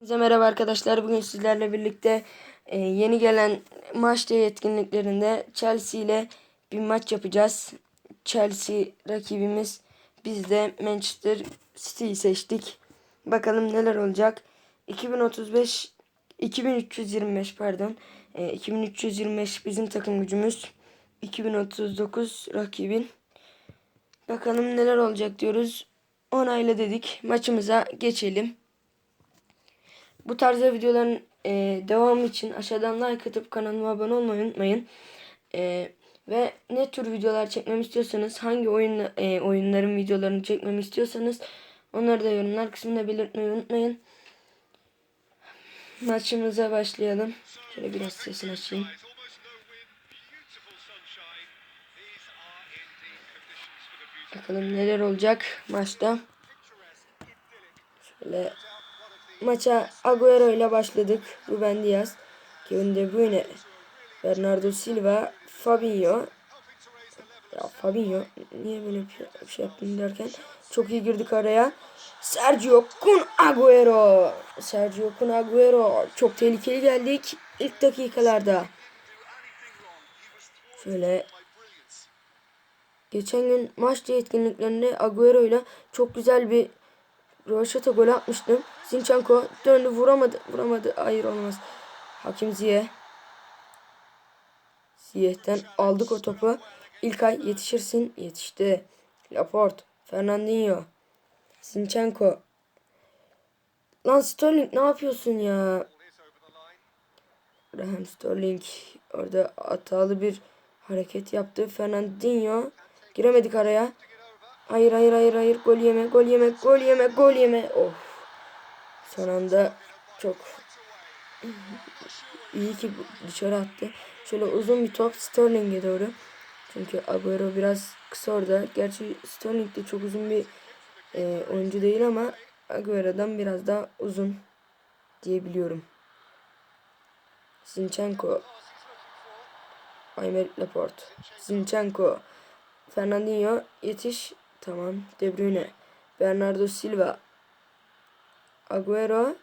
Herkese merhaba arkadaşlar. Bugün sizlerle birlikte e, yeni gelen maç day etkinliklerinde Chelsea ile bir maç yapacağız. Chelsea rakibimiz. Biz de Manchester City'yi seçtik. Bakalım neler olacak. 2035 2325 pardon. E, 2325 bizim takım gücümüz. 2039 rakibin. Bakalım neler olacak diyoruz. Onayla dedik. Maçımıza geçelim. Bu tarzda videoların e, devamı için aşağıdan like atıp kanalıma abone olmayı unutmayın. E, ve ne tür videolar çekmemi istiyorsanız, hangi oyun e, oyunların videolarını çekmemi istiyorsanız onları da yorumlar kısmında belirtmeyi unutmayın. Maçımıza başlayalım. Şöyle biraz sesini açayım. Bakalım neler olacak maçta. Şöyle maça Agüero ile başladık. Ruben Diaz, Kevin De Bruyne, Bernardo Silva, Fabinho. Ya Fabinho niye böyle bir şey, yaptın derken çok iyi girdik araya. Sergio Kun Agüero. Sergio Kun Agüero. Çok tehlikeli geldik ilk dakikalarda. Şöyle geçen gün maç etkinliklerinde Agüero ile çok güzel bir Roşata gol atmıştım. Zinchenko döndü vuramadı. Vuramadı. Hayır olmaz. Hakim Ziye. Ziye'den aldık o topu. İlkay yetişirsin. Yetişti. Laporte. Fernandinho. Zinchenko. Lan Sterling ne yapıyorsun ya? Raheem Sterling orada hatalı bir hareket yaptı. Fernandinho. Giremedik araya. Hayır hayır hayır hayır gol yeme gol yeme gol yeme gol yeme. Of. Son anda çok iyi ki dışarı attı. Şöyle uzun bir top Sterling'e doğru. Çünkü Agüero biraz kısa orada. Gerçi Sterling de çok uzun bir e, oyuncu değil ama Agüero'dan biraz daha uzun diyebiliyorum. Zinchenko Aymeric Laporte Zinchenko Fernandinho yetiş Tamam. De Bruyne. Bernardo Silva. Agüero.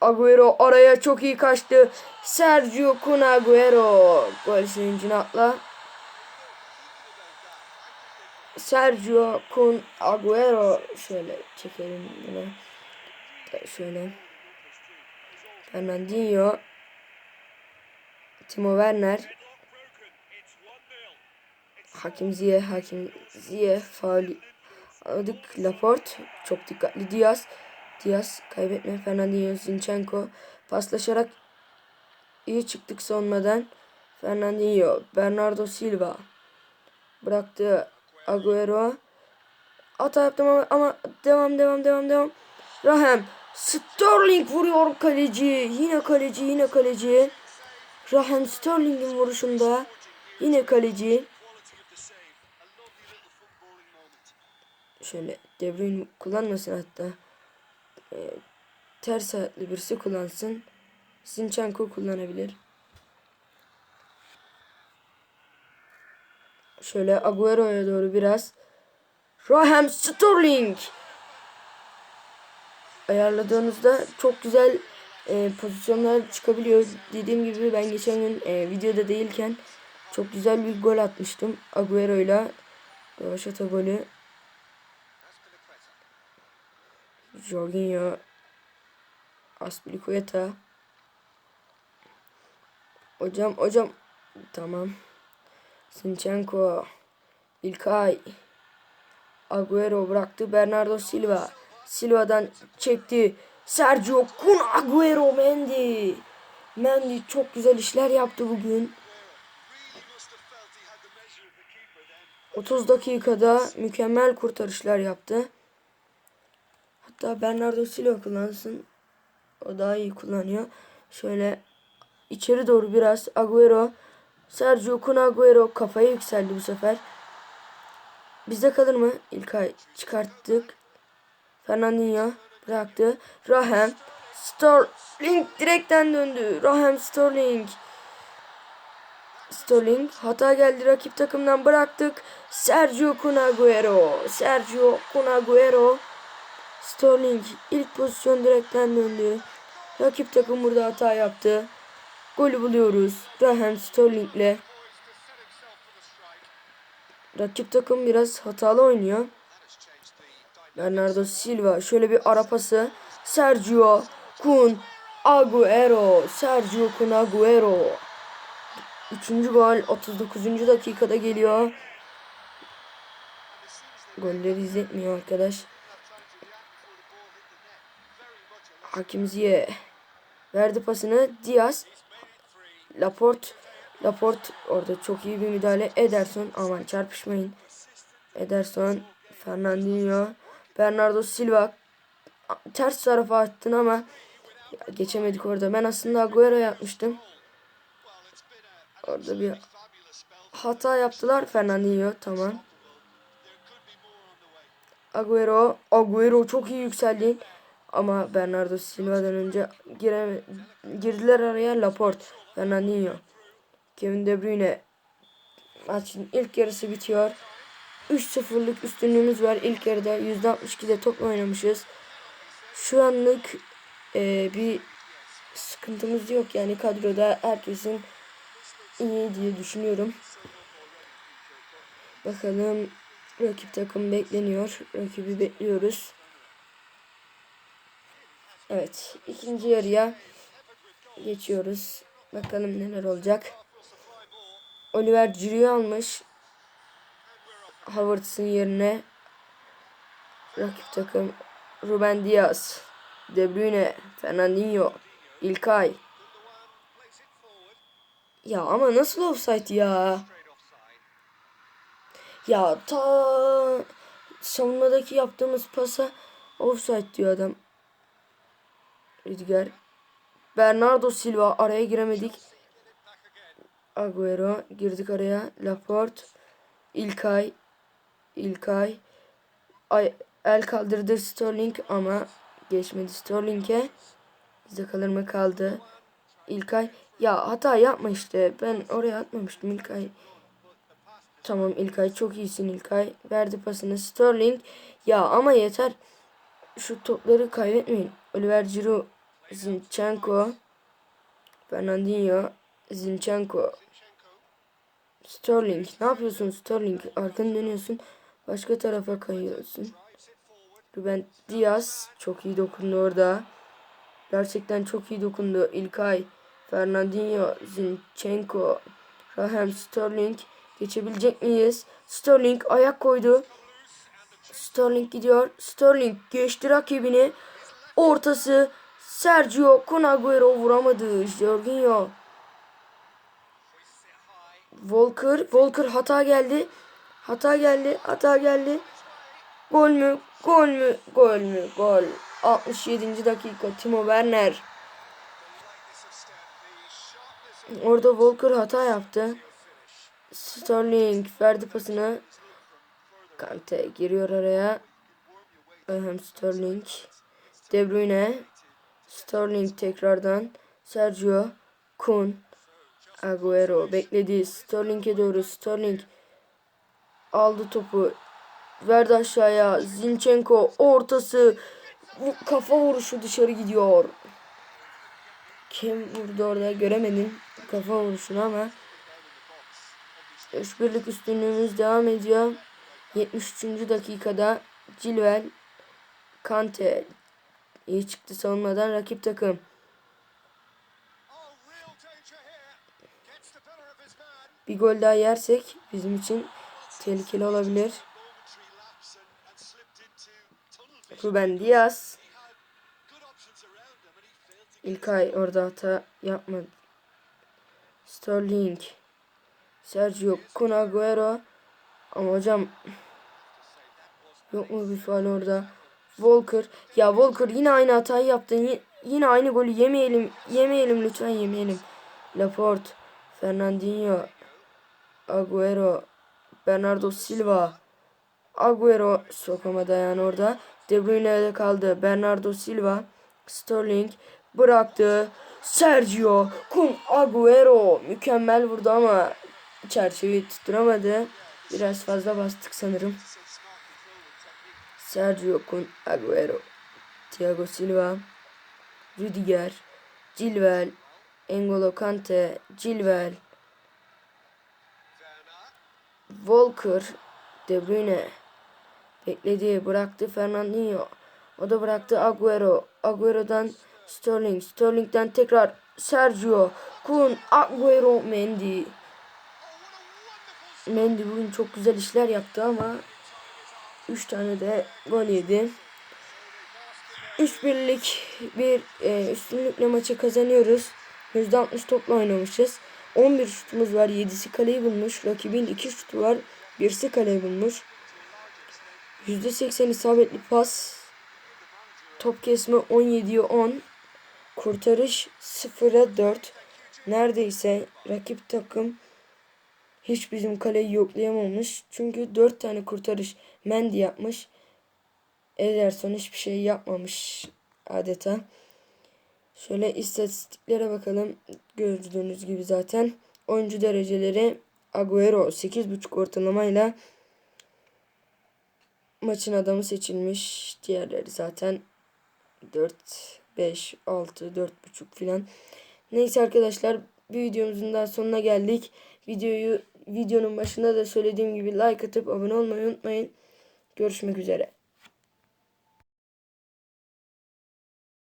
Agüero araya çok iyi kaçtı. Sergio Kun Agüero. Gol sevincini atla. Sergio Kun Agüero. Şöyle çekelim bunu. Şöyle. Fernandinho. Timo Werner. Hakim Ziye, Hakim Ziye faul aldık. Laporte çok dikkatli Diaz. Diaz kaybetme Fernandinho Zinchenko paslaşarak iyi çıktık sonmadan. Fernandinho, Bernardo Silva bıraktı Agüero. Hata yaptım ama, ama devam devam devam devam. Rahem Sterling vuruyor kaleci. Yine kaleci, yine kaleci. Rahem Sterling'in vuruşunda yine kaleci. Şöyle De kullanmasın hatta. E, ters ayaklı birisi kullansın. Zinchenko kullanabilir. Şöyle Agüero'ya doğru biraz. Raheem Sterling. Ayarladığınızda çok güzel e, pozisyonlar çıkabiliyor. Dediğim gibi ben geçen gün e, videoda değilken çok güzel bir gol atmıştım. Agüero'yla. Rövaşata golü. Jorginho, Aspilicueta. Hocam, hocam. Tamam. Sinchenko, İlkay. Agüero bıraktı. Bernardo Silva. Silva'dan çekti. Sergio Kun Agüero Mendy. Mendy çok güzel işler yaptı bugün. 30 dakikada mükemmel kurtarışlar yaptı. Hatta Bernardo Silva kullansın. O daha iyi kullanıyor. Şöyle içeri doğru biraz Agüero. Sergio Kun Agüero kafaya yükseldi bu sefer. Bizde kalır mı? İlkay çıkarttık. Fernandinho bıraktı. Rahem. Sterling direkten döndü. Rahem Sterling. Sterling hata geldi rakip takımdan bıraktık. Sergio Kun Agüero. Sergio Kun Agüero. Sterling ilk pozisyon direkten döndü. Rakip takım burada hata yaptı. Golü buluyoruz. Raheem Sterling'le. Rakip takım biraz hatalı oynuyor. Bernardo Silva şöyle bir ara pası. Sergio Kun Agüero. Sergio Kun Agüero. Üçüncü gol 39. dakikada geliyor. Golleri izletmiyor arkadaş. Hakim Ziye verdi pasını. Diaz Laporte Laporte orada çok iyi bir müdahale. Ederson aman çarpışmayın. Ederson Fernandinho Bernardo Silva ters tarafa attın ama ya geçemedik orada. Ben aslında Agüero yapmıştım. Orada bir hata yaptılar Fernandinho tamam. Agüero Agüero çok iyi yükseldi. Ama Bernardo Silva'dan önce gireme, girdiler araya Laporte, Fernandinho, Kevin De Bruyne. Maçın ilk yarısı bitiyor. 3-0'lık üstünlüğümüz var. İlk yarıda %62'de top oynamışız. Şu anlık e, bir sıkıntımız yok. Yani kadroda herkesin iyi diye düşünüyorum. Bakalım rakip takım bekleniyor. Rakibi bekliyoruz. Evet, ikinci yarıya geçiyoruz. Bakalım neler olacak. Oliver Giroud almış. Havertz'ın yerine rakip takım Ruben Diaz, De Bruyne, Fernandinho, İlkay. Ya ama nasıl offside ya? Ya ta savunmadaki yaptığımız pasa offside diyor adam. Rüdiger. Bernardo Silva araya giremedik. Agüero girdik araya. Laporte. İlkay. İlkay. Ay, el kaldırdı Sterling ama geçmedi Sterling'e. Bizde kalır mı kaldı. İlkay. Ya hata yapma işte. Ben oraya atmamıştım İlkay. Tamam İlkay çok iyisin İlkay. Verdi pasını Sterling. Ya ama yeter. Şu topları kaybetmeyin. Oliver Giroud, Zinchenko, Fernandinho, Zinchenko, Sterling. Ne yapıyorsun Sterling? Arkanı dönüyorsun. Başka tarafa kayıyorsun. Ruben Diaz çok iyi dokundu orada. Gerçekten çok iyi dokundu. İlkay, Fernandinho, Zinchenko, Raheem Sterling. Geçebilecek miyiz? Sterling ayak koydu. Sterling gidiyor. Sterling geçti rakibini. Ortası Sergio Kun Agüero vuramadı. Jorginho. Walker. Walker hata geldi. Hata geldi. Hata geldi. Gol mü? Gol mü? Gol mü? Gol. 67. dakika Timo Werner. Orada Walker hata yaptı. Sterling verdi pasını. Kante giriyor araya. Hem Sterling. De Bruyne. Sterling tekrardan. Sergio. Kun. Agüero bekledi. Sterling'e doğru. Sterling aldı topu. Verdi aşağıya. Zinchenko ortası. Kafa vuruşu dışarı gidiyor. Kim vurdu orada göremedim kafa vuruşunu ama 3 birlik üstünlüğümüz devam ediyor. 73. dakikada Cilvel Kante iyi çıktı savunmadan rakip takım. Bir gol daha yersek bizim için tehlikeli olabilir. Ruben Diaz. İlkay orada hata yapmadı. Sterling. Sergio Kun Agüero. Ama hocam yok mu bir faal orada? Walker. Ya Walker yine aynı hatayı yaptın. Yine aynı golü yemeyelim. Yemeyelim lütfen yemeyelim. Laporte. Fernandinho. Agüero. Bernardo Silva. Agüero sokamadı yani orada. De Bruyne'de kaldı. Bernardo Silva. Sterling bıraktı. Sergio Kun Agüero mükemmel vurdu ama çerçeveyi tutturamadı. Biraz fazla bastık sanırım. Sergio Kun Agüero. Thiago Silva, Rüdiger, Cilvel, Engolo Kante, Cilvel, Walker, De Bruyne bekledi, bıraktı Fernandinho. O da bıraktı Agüero. Agüero'dan Sterling, Sterling'den tekrar Sergio, Kun, Agüero, Mendy. Mendy bugün çok güzel işler yaptı ama 3 tane de gol yedi. 3 birlik bir e, üstünlükle maçı kazanıyoruz. %60 topla oynamışız. 11 şutumuz var. 7'si kaleyi bulmuş. Rakibin 2 şutu var. Birisi kaleyi bulmuş. %80 isabetli pas. Top kesme 17'ye 10. Kurtarış 0'a 4. Neredeyse rakip takım hiç bizim kaleyi yoklayamamış. Çünkü 4 tane kurtarış Mendy yapmış. Ederson hiçbir şey yapmamış adeta. Şöyle istatistiklere bakalım. Gördüğünüz gibi zaten. Oyuncu dereceleri Agüero 8.5 ortalamayla maçın adamı seçilmiş. Diğerleri zaten 4, 5, 6, 4.5 filan. Neyse arkadaşlar bir videomuzun daha sonuna geldik. Videoyu videonun başında da söylediğim gibi like atıp abone olmayı unutmayın. Görüşmek üzere.